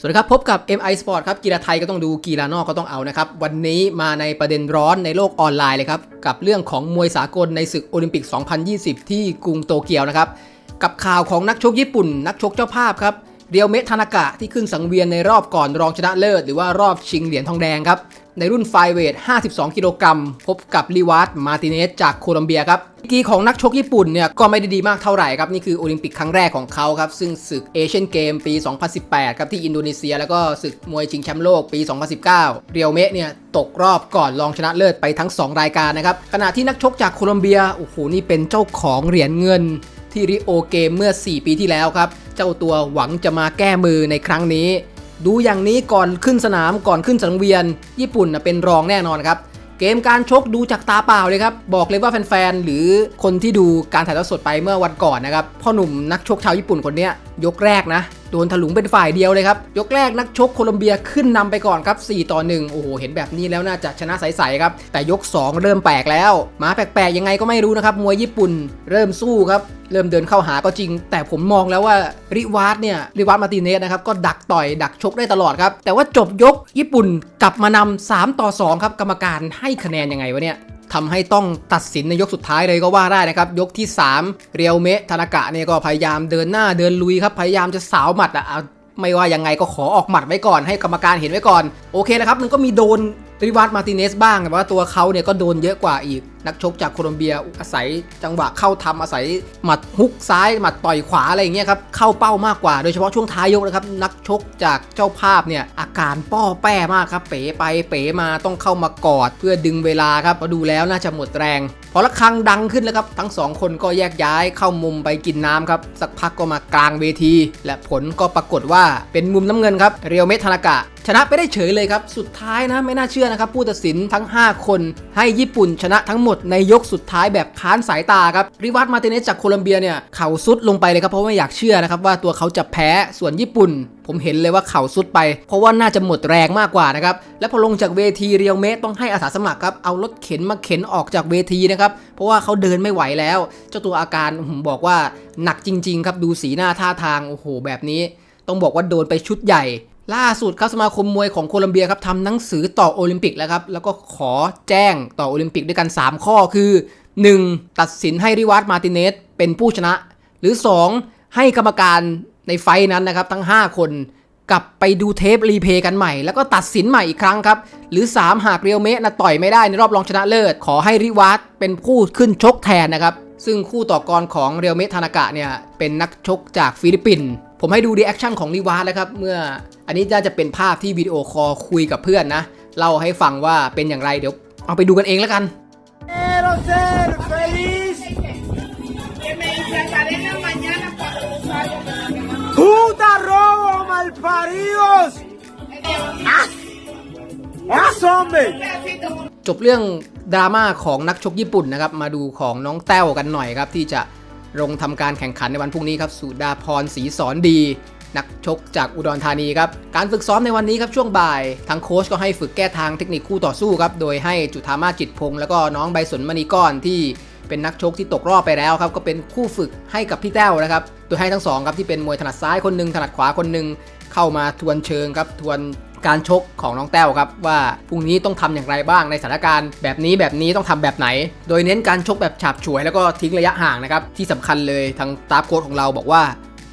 สวัสดีครับ พบกับ MI Sport ครับ กีฬาไทยก็ต้องดูกีฬานอกก็ต้องเอานะครับ วันนี้มาในประเด็นร้อนในโลกออนไลน์เลยครับ กับเรื่องของมวยสากลในศึกโอลิมปิก 2020 ที่กรุงโตเกียวนะครับ กับข่าวของนักชกญี่ปุ่น นักชกเจ้าภาพครับ เรียวเมทานากะที่ขึ้นสังเวียนในรอบก่อนรองชนะเลิศ หรือว่ารอบชิงเหรียญทองแดงครับ ในรุ่นไฟเวท 52 กิโลกรัม พบกับลีวาร์ดมาติเนสจากโคลอมเบียครับกีของนักชกญี่ปุ่นเนี่ยก็ไม่ได้ดีมากเท่าไหร่ครับ นี่คือโอลิมปิกครั้งแรกของเขาครับ ซึ่งศึกเอเชียนเกมปี 2018 ครับที่อินโดนีเซีย แล้วก็ศึกมวยชิงแชมป์โลกปี 2019 เรียวเมะเนี่ยตกรอบก่อนรองชนะเลิศไปทั้ง 2 รายการนะครับ ขณะที่นักชกจากโคลอมเบีย โอ้โห นี่เป็นเจ้าของเหรียญเงินที่ริโอเกมเมื่อ 4 ปีที่แล้วครับ เจ้าตัวหวังจะมาแก้มือในครั้งนี้ ดูอย่างนี้ก่อนขึ้นสนามก่อนขึ้นสังเวียน ญี่ปุ่นเป็นรองแน่นอนครับเกมการชกดูจากตาเปล่าเลยครับ บอกเลยว่าแฟนๆ หรือคนที่ดูการถ่ายทอดสดไปเมื่อวันก่อนนะครับ พ่อหนุ่มนักชกชาวญี่ปุ่นคนเนี้ ยกแรกนะ โดนถลุงเป็นฝ่ายเดียวเลยครับ ยกแรกนักชกโคลอมเบียขึ้นนำไปก่อนครับ 4 ต่อ 1 โอ้โห เห็นแบบนี้แล้วน่าจะชนะใสๆครับ แต่ยก 2 เริ่มแปลกแล้ว มาแปลกๆ ยังไงก็ไม่รู้นะครับ มวยญี่ปุ่นเริ่มสู้ครับ เริ่มเดินเข้าหาก็จริง แต่ผมมองแล้วว่าริวาร์ดเนี่ย ริวาร์ดมาติเนสนะครับ ก็ดักต่อยดักชกได้ตลอดครับ แต่ว่าจบยกญี่ปุ่นกลับมานำ3ต่อ 2 ครับ กรรมการให้คะแนนยังไงวะเนี่ย ทำให้ต้องตัดสินในยกสุดท้ายเลยก็ว่าได้นะครับยกที่ 3 เรียวเมะธนากะเนี่ยก็พยายามเดินหน้าเดินลุยครับพยายามจะสาวหมัดอะไม่ว่ายังไงก็ขอออกหมัดไว้ก่อนให้กรรมการเห็นไว้ก่อน โอเคนะครับมันก็มีโดนริวาร์ดมาติเนสบ้างแต่ว่าตัวเขาเนี่ยก็โดนเยอะกว่าอีกนักชกจากโคลอมเบียอาศัยจังหวะเข้าทำอาศัยหมัดฮุกซ้ายหมัดต่อยขวาอะไรอย่างเงี้ยครับเข้าเป้ามากกว่าโดยเฉพาะช่วงท้ายยกนะครับนักชกจากเจ้าภาพเนี่ยอาการป้อแป้มากครับเป๋ไปเป๋มาต้องเข้ามากอดเพื่อดึงเวลาครับพอดูแล้วน่าจะหมดแรง พอระฆังดังขึ้นแล้วครับทั้งสองคนก็แยกย้ายเข้ามุมไปกินน้ำครับสักพักก็มากลางเวที และผลก็ปรากฏว่าเป็นมุมน้ำเงินครับเรียวเมทานากะชนะไปได้เฉยเลยครับสุดท้ายนะไม่น่าเชื่อนะครับผู้ตัดสินทั้ง 5 คนให้ญี่ปุ่นชนะทั้งหมดในยกสุดท้ายแบบค้านสายตาครับริวัตมาติเนสจากโคลอมเบียเนี่ยเข่าซุดลงไปเลยครับเพราะไม่อยากเชื่อนะครับว่าตัวเขาจะแพ้ส่วนญี่ปุ่น ผมเห็นเลยว่าเข่าซุดไป เพราะว่าน่าจะหมดแรงมากกว่านะครับและพอลงจากเวทีเรียวเมะต้องให้อาสาสมัครครับเอารถเข็นมาเข็นออกจากเวทีนะครับเพราะว่าเขาเดินไม่ไหวแล้ว เจ้าตัวอาการผมบอกว่าหนักจริง ๆ ครับดูสีหน้าท่าทางโอ้โหแบบนี้ ต้องบอกว่าโดนไปชุดใหญ่ ล่าสุดครับสมาคมมวยของโคลอมเบียครับทำหนังสือต่อโอลิมปิกแล้วครับ แล้วก็ขอแจ้งต่อโอลิมปิกด้วยกัน 3 ข้อคือ 1. ตัดสินให้ริวาร์ดมาติเนสเป็นผู้ชนะ หรือ 2. ให้กรรมการในไฟนั้นนะครับ ทั้ง 5 คน กลับไปดูเทปรีเพย์กันใหม่ แล้วก็ตัดสินใหม่อีกครั้งครับ หรือ 3 หากเรียวเมะนะต่อยไม่ได้ในรอบรองชนะเลิศ ขอให้ริวาร์ดเป็นผู้ขึ้นชกแทนนะครับซึ่งคู่ต่อกรของเรียวเมะทานากะเนี่ยเป็นนักชกจากฟิลิปปินส์ ผมให้ดูดีแอคชั่นของริวาร์ดแล้วครับ เมื่ออันนี้น่าจะเป็นภาพที่วิดีโอคอลคุยกับเพื่อนนะเล่าให้ฟังว่าเป็นอย่างไรเดี๋ยวเอาไปดูกันเองแล้วกัน Quiero ser feliz. que me disfrazaré en la mañana para usar ¡Puta robo, malparidos! ¡Ah! ¡Ah, hombre! จบเรื่องดราม่าของนักชกญี่ปุ่นนะครับ มาดูของน้องแต้วกันหน่อยครับ ที่จะ ลงทำการแข่งขันในวันพรุ่งนี้ครับ สุดาพรศรีสอนดี นักชกจากอุดรธานีครับ การฝึกซ้อมในวันนี้ครับช่วงบ่าย ทางโค้ชก็ให้ฝึกแก้ทางเทคนิคคู่ต่อสู้ครับ โดยให้จุธามาจิตพงศ์แล้วก็น้องใบสนมณีก้อนที่เป็นนักชกที่ตกรอบไปแล้วครับ ก็เป็นคู่ฝึกให้กับพี่แต้วนะครับ โดยให้ทั้งสองครับที่เป็นมวยถนัดซ้ายคนหนึ่งถนัดขวาคนหนึ่งเข้ามาทวนเชิงครับทวน การชกของน้องแต้วครับว่าพรุ่งนี้ต้องทำอย่างไรบ้างในสถานการณ์แบบนี้แบบนี้ต้องทำแบบไหน โดยเน้นการชกแบบฉาบฉวยแล้วก็ทิ้งระยะห่างนะครับที่สำคัญเลยทางตาโค้ชของเราบอกว่า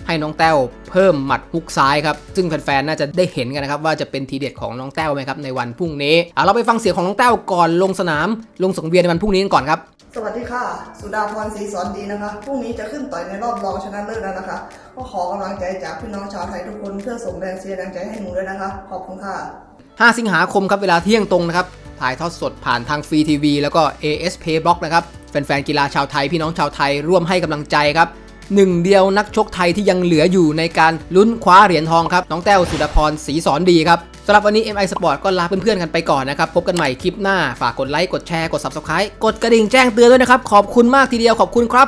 ให้น้องแต้วเพิ่มหมัดฮุกซ้ายครับซึ่งแฟนๆน่าจะได้เห็นกันนะครับว่าจะเป็นทีเด็ดของน้องแต้วไหมครับในวันพรุ่งนี้เอาเราไปฟังเสียงของน้องแต้วก่อนลงสนาม ลงสังเวียนในวันพรุ่งนี้กันก่อนครับ สวัสดีค่ะ สุดาพรศรีสอนดีนะคะ พรุ่งนี้จะขึ้นต่อยในรอบรองชนะเลิศแล้วนะคะ ก็ขอกำลังใจจากพี่น้องชาวไทยทุกคนเพื่อส่งแรงเชียร์แรงใจให้หนูด้วยนะคะ ขอบคุณค่ะ 5 สิงหาคมครับเวลาเที่ยงตรงนะครับ ถ่ายทอดสดผ่านทางฟรีทีวีแล้วก็ AS Pay Block นะครับ แฟนๆกีฬาชาวไทยพี่น้องชาวไทยร่วมให้กำลังใจครับ หนึ่งเดียวนักชกไทยที่ยังเหลืออยู่ในการลุ้นคว้าเหรียญทองครับ น้องแต้วสุดาพรศรีสอนดีครับสำหรับวันนี้ MI Sport ก็ลาเพื่อนๆกันไปก่อนนะครับ พบกันใหม่คลิปหน้า ฝากกดไลค์ กดแชร์ กด Subscribe กดกระดิ่งแจ้งเตือนด้วยนะครับ ขอบคุณมากทีเดียว ขอบคุณครับ